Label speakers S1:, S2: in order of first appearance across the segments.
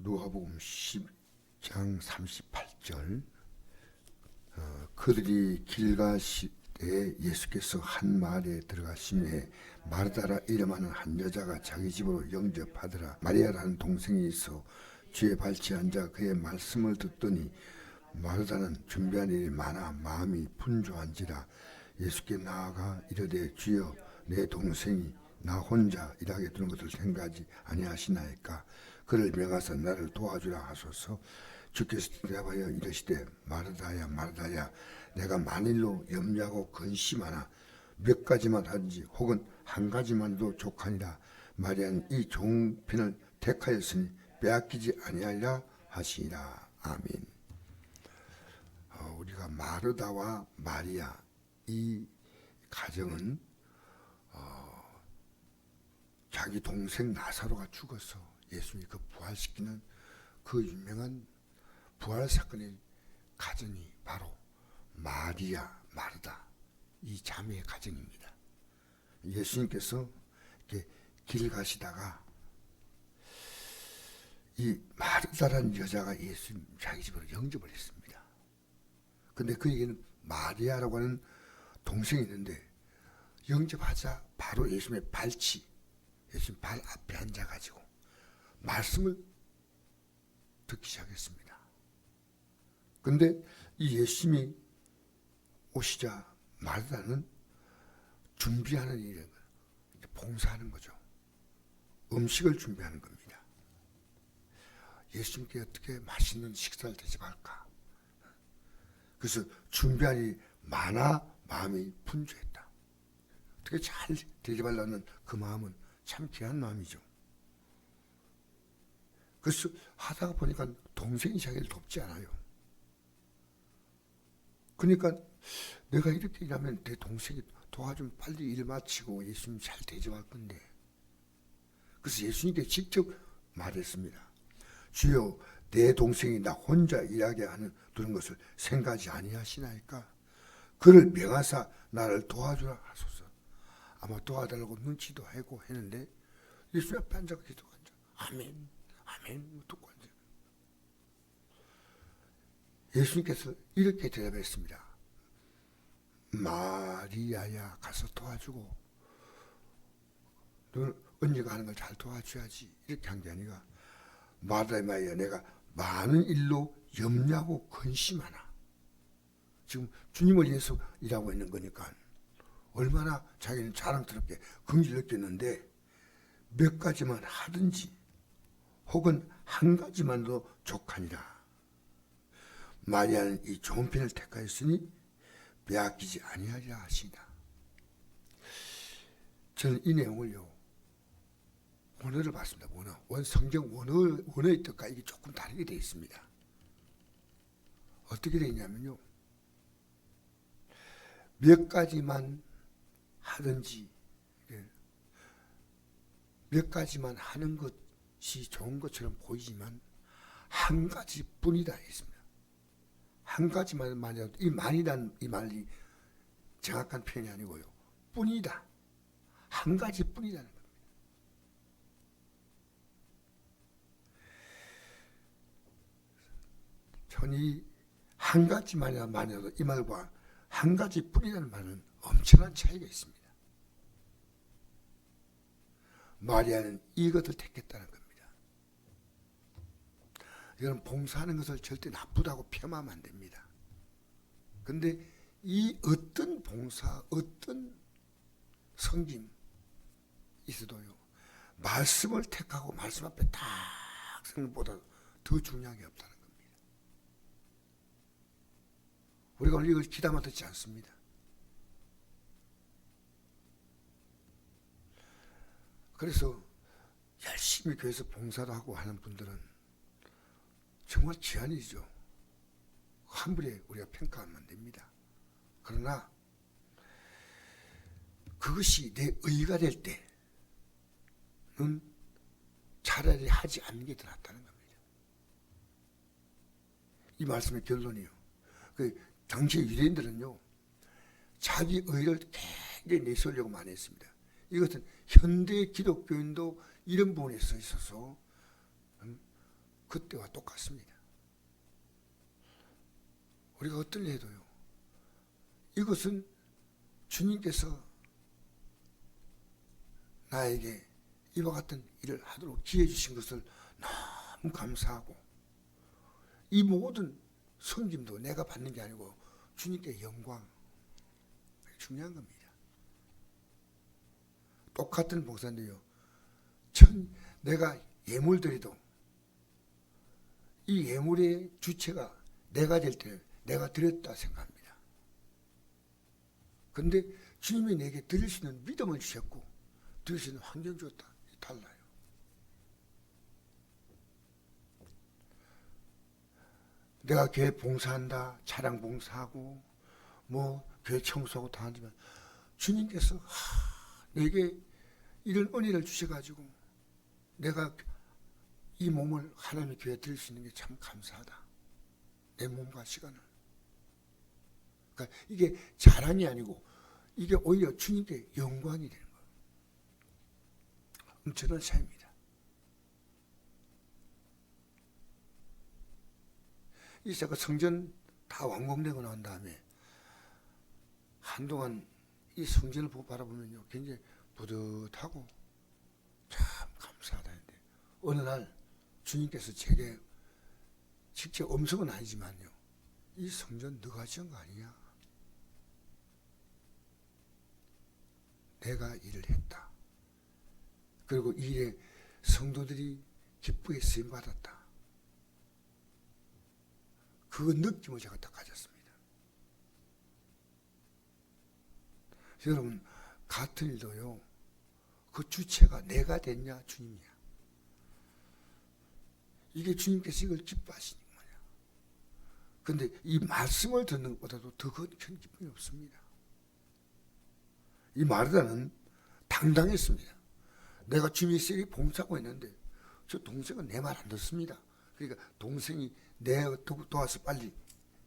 S1: 누가복음 10장 38절. 어, 그들이 길 가시되 예수께서 한 마을에 들어가심에 마르다라 이름하는 한 여자가 자기 집으로 영접하더라. 마리아라는 동생이 있어 뒤에 발치 앉아 그의 말씀을 듣더니 마르다는 준비한 일이 많아 마음이 분주한지라 예수께 나아가 이르되 주여 내 동생이 나 혼자 일하게 두는 것을 생각하지 아니하시나이까 그를 명하사 나를 도와주라 하소서. 주께서 대답하여 이르시되 마르다야 마르다야 내가 만일로 염려하고 근심하나 몇 가지만 하든지 혹은 한 가지만도 족하니라. 마리아는 이 종편을 택하였으니 빼앗기지 아니하리라 하시니라. 아멘. 어, 우리가 마르다와 마리아 이 가정은 어, 자기 동생 나사로가 죽어서 예수님이 그 부활시키는 그 유명한 부활 사건의 가정이 바로 마리아 마르다 이 자매의 가정입니다. 예수님께서 이렇게 길 가시다가 이 마르다라는 여자가 예수님 자기 집으로 영접을 했습니다. 근데 그에게는 마리아라고 하는 동생이 있는데 영접하자 바로 예수님의 발치 예수님 발 앞에 앉아가지고 말씀을 듣기 시작했습니다. 근데 이 예수님이 오시자 마르다는 준비하는 거예요. 봉사하는 거죠. 음식을 준비하는 겁니다. 예수님께 어떻게 맛있는 식사를 대접할까? 그래서 일이 많아 마음이 분주했다. 어떻게 잘 대접하려는 그 마음은 참 귀한 마음이죠. 그래서 하다가 보니까 동생이 자기를 돕지 않아요. 그러니까 내가 이렇게 일하면 내 동생이 도와주면 빨리 일 마치고 예수님 잘 대접할 건데. 그래서 예수님께 직접 말했습니다. 주여 내 동생이 나 혼자 일하게 하는 그런 것을 생각하지 아니하시나이까? 그를 명하사 나를 도와주라 하소서. 아마 도와달라고 눈치도 하고 했는데 예수 앞에 앉아 기도가 앉아. 아멘, 아멘 듣고 앉아. 예수님께서 이렇게 대답했습니다. 마리아야 가서 도와주고 너 언니가 하는 걸 잘 도와줘야지 이렇게 한 게 아니라 마리아 마리아 내가 많은 일로 염려하고 근심하나 지금 주님을 위해서 일하고 있는 거니까 얼마나 자기는 자랑스럽게 긍지를 느꼈는데 몇 가지만 하든지 혹은 한 가지만도 족하니라. 마리아는 이 좋은 편을 택하였으니 빼앗기지 아니하리라 하시다. 저는 이 내용을요 원어를 봤습니다. 원어 원 성경 원어 원어의 뜻과 이게 조금 다르게 되어 있습니다. 어떻게 되어 있냐면요 몇 가지만 하든지 예, 몇 가지만 하는 것 이 좋은 것처럼 보이지만 한 가지 뿐이다 했습니다. 한 가지만 만이라도 이 만이란 이 말이 정확한 표현이 아니고요. 뿐이다. 한 가지 뿐이라는 겁니다. 전이 한 가지만이라도 이 말과 한 가지 뿐이라는 말은 엄청난 차이가 있습니다. 마리아는 이것을 택했다는 겁니다. 여러분 봉사하는 것을 절대 나쁘다고 폄하하면 안 됩니다. 근데 이 어떤 봉사, 어떤 성김 있어도요. 말씀을 택하고 말씀 앞에 딱 서는 것보다 더 중요한 게 없다는 겁니다. 우리가 오늘 이걸 기다만 듣지 않습니다. 그래서 열심히 교회에서 봉사도 하고 하는 분들은 정말 귀한이죠. 함부로 우리가 평가하면 안 됩니다. 그러나 그것이 내 의가 될 때는 차라리 하지 않는 게 더 낫다는 겁니다. 이 말씀의 결론이요. 그 당시 유대인들은요, 자기 의를 굉장히 내세우려고 많이 했습니다. 이것은 현대 기독교인도 이런 부분에 서 있어서 음, 그때와 똑같습니다. 우리가 어떤 일 해도요. 이것은 주님께서 나에게 이와 같은 일을 하도록 기회 주신 것을 너무 감사하고 이 모든 섬김도 내가 받는 게 아니고 주님께 영광 중요한 겁니다. 똑같은 봉사인데요. 천 내가 예물 드려도 이 예물의 주체가 내가 될 때 내가 드렸다 생각합니다. 근데 주님이 내게 드릴 수 있는 믿음을 주셨고 드릴 수 있는 환경 줬다. 달라요. 내가 교회 봉사한다, 차량 봉사하고 뭐 교회 청소하고 다 하지만 주님께서 하, 내게 이런 은혜를 주셔가지고 내가 이 몸을 하나님의 교회에 드릴 수 있는 게 참 감사하다. 내 몸과 시간을. 그러니까 이게 자랑이 아니고 이게 오히려 주님께 영광이 되는 거예요. 엄청난 차이입니다. 이 제가 성전 다 완공되고 난 다음에 한동안 이 성전을 보고 바라보면요 굉장히 뿌듯하고 참 감사하다 했는데 어느 날 주님께서 제게 직접 음성은 아니지만요. 이 성전 너가 지은 거 아니냐 내가 일을 했다. 그리고 이 일에 성도들이 기쁘게 쓰임 받았다. 그 느낌을 제가 딱 가졌습니다. 여러분 같은 일도요. 그 주체가 내가 됐냐 주님이야. 이게 주님께서 이걸 기뻐하시는 거야. 근데 이 말씀을 듣는 것보다도 더 큰 기쁨이 없습니다. 이 마르다는 당당했습니다. 내가 주님의 세계 봉사하고 있는데 저 동생은 내 말 안 듣습니다. 그러니까 동생이 내 도와서 빨리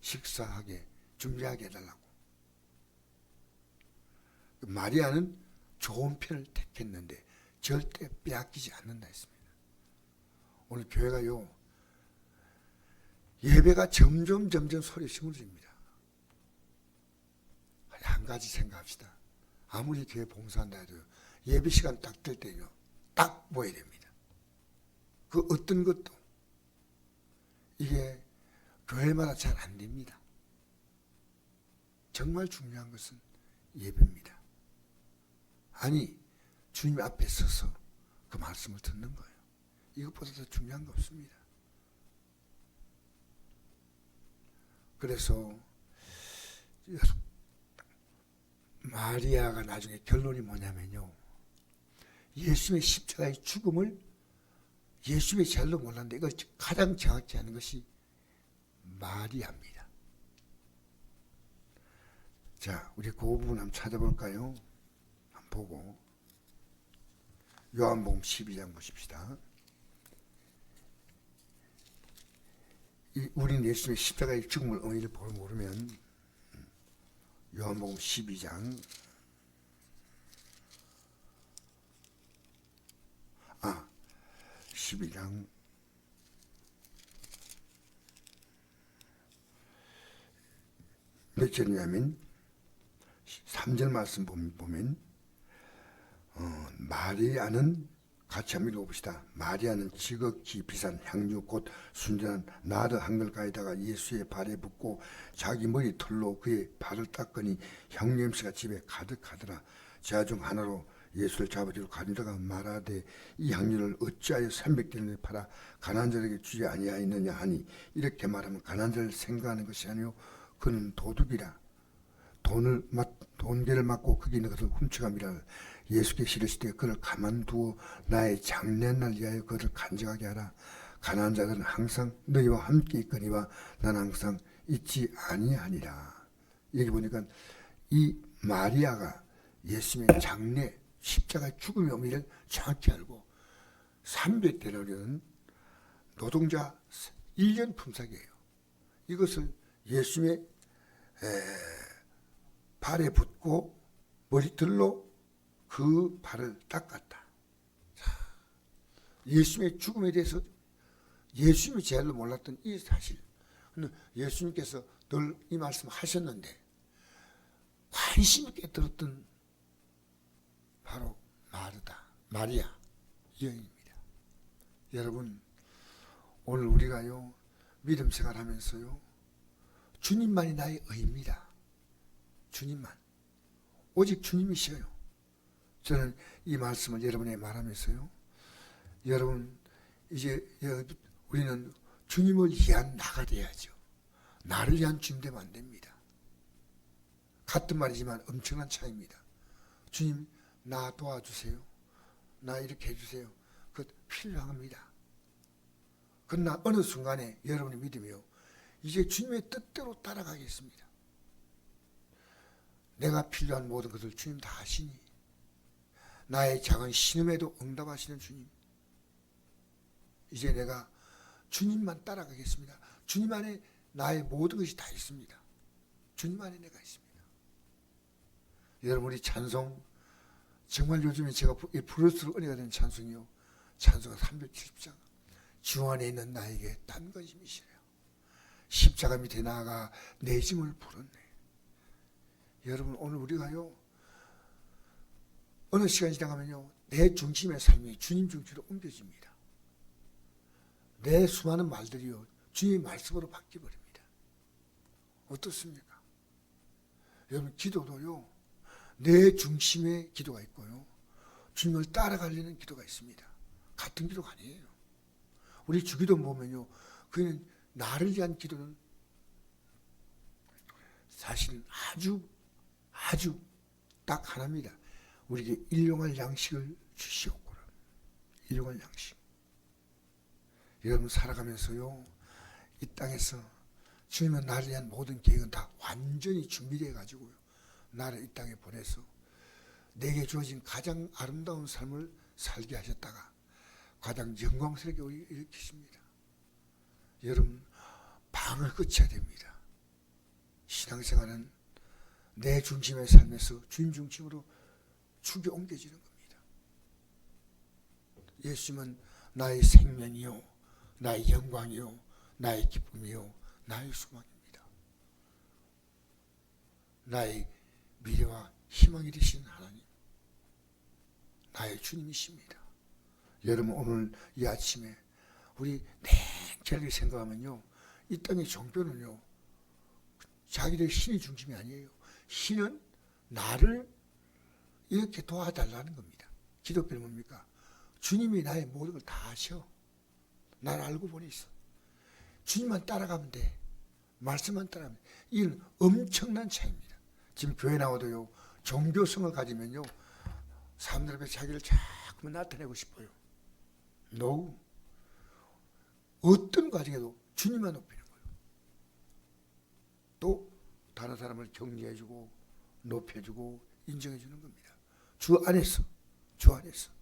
S1: 식사하게 준비하게 해달라고. 마리아는 좋은 편을 택했는데 절대 빼앗기지 않는다 했습니다. 오늘 교회가요 예배가 점점 점점 소리 심어집니다. 한 가지 생각합시다. 아무리 교회 봉사한다 해도 예배 시간 딱 될 때요 딱 모여야 됩니다. 그 어떤 것도 이게 교회마다 잘 안 됩니다. 정말 중요한 것은 예배입니다. 아니 주님 앞에 서서 그 말씀을 듣는 거예요. 이것보다 더 중요한 거 없습니다. 그래서 마리아가 나중에 결론이 뭐냐면요. 예수의 십자가의 죽음을 예수의 잘로 몰랐는데 이거 가장 정확히 하는 것이 마리아입니다. 자, 우리 그 부분 한번 찾아볼까요? 보고 요한복음 12장 보십시다. 우리는 예수님의 십자가의 죽음을 의미를 모르면 요한복음 12장. 아 12장. 몇 절이냐면 3절 말씀 보면 어, 마리아는 같이 한번 읽어봅시다. 마리아는 지극히 비싼 향유 곧 순전한 나드 한 걸가에다가 예수의 발에 붓고 자기 머리 털로 그의 발을 닦으니 향냄새가 집에 가득하더라. 제아 중 하나로 예수를 잡아주러 가니다가 말하되 이 향유를 어찌하여 300대를 팔아 가난 자에게 주지 아니하였느냐 하니 이렇게 말하면 가난 자를 생각하는 것이 아니요 그는 도둑이라 돈을 맞 돈계를 맞고 거기 있는 것을 훔쳐갑니다. 예수께 때 그를 가만두어 나의 장례날 위하여 그를 간직하게 하라. 가난한 자들은 항상 너희와 함께 있거니와 난 항상 있지 아니하니라. 여기 보니까 이 마리아가 예수님의 장례 십자가 죽음의 의미를 정확히 알고 300대라는 노동자 1년 품삯이에요. 이것을 예수님의 발에 붙고 머리털로 그 발을 닦았다. 자, 예수님의 죽음에 대해서 예수님이 제일로 몰랐던 이 사실. 예수님께서 늘 이 말씀 하셨는데 관심 있게 들었던 바로 마르다, 마리아 이 여인입니다. 여러분 오늘 우리가요 믿음 생활하면서요 주님만이 나의 의입니다. 주님만 오직 주님이셔요. 저는 이 말씀을 여러분에게 말하면서요 여러분 이제 여- 우리는 주님을 위한 나가 돼야죠. 나를 위한 주님 되면 안 됩니다. 같은 말이지만 엄청난 차이입니다. 주님 나 도와주세요. 나 이렇게 해주세요. 그 필요합니다. 그러나 어느 순간에 여러분의 믿음이요. 이제 주님의 뜻대로 따라가겠습니다. 내가 필요한 모든 것을 주님 다 하시니 나의 작은 신음에도 응답하시는 주님. 이제 내가 주님만 따라가겠습니다. 주님 안에 나의 모든 것이 다 있습니다. 주님 안에 내가 있습니다. 여러분 우리 찬송 정말 요즘에 제가 부를수록 은혜가 되는 찬송이요. 찬송 370장 주 안에 있는 나에게 딴 것임이시래요. 십자가 밑에 나아가 내 짐을 풀었네. 여러분 오늘 우리가요 어느 시간 지나가면요 내 중심의 삶이 주님 중심으로 옮겨집니다. 내 수많은 말들이요 주님의 말씀으로 바뀌어 버립니다. 어떻습니까? 여러분 기도도요 내 중심의 기도가 있고요 주님을 따라가려는 기도가 있습니다. 같은 기도가 아니에요. 우리 주기도 보면요 그는 나를 위한 기도는 사실은 아주 아주 딱 하나입니다. 우리에게 일용할 양식을 주시옵고라. 일용할 양식. 여러분 살아가면서요 이 땅에서 주님은 나를 위한 모든 계획은 다 완전히 준비되어 가지고요 나를 이 땅에 보내서 내게 주어진 가장 아름다운 삶을 살게 하셨다가 가장 영광스럽게 일으키십니다. 여러분 방을 끝쳐야 됩니다. 신앙생활은 내 중심의 삶에서 주님 중심으로 축이 옮겨지는 겁니다. 예수님은 나의 생명이요, 나의 영광이요, 나의 기쁨이요, 나의 소망입니다. 나의 미래와 희망이 되신 하나님, 나의 주님이십니다. 여러분 오늘 이 아침에 우리 냉철하게 생각하면요, 이 땅의 종교는요, 자기들 신의 중심이 아니에요. 신은 나를 이렇게 도와달라는 겁니다. 기독교는 뭡니까? 주님이 나의 모든 걸 다 아셔. 날 알고 보니 있어. 주님만 따라가면 돼. 말씀만 따라가면 돼. 이건 엄청난 차이입니다. 지금 교회 나와도요, 종교성을 가지면요, 사람들 앞에 자기를 자꾸 나타내고 싶어요. No. 어떤 과정에도 주님만 높이는 거예요. 또 다른 사람을 격려해주고 높여주고 인정해주는 겁니다. 주 안에서, 주 안에서.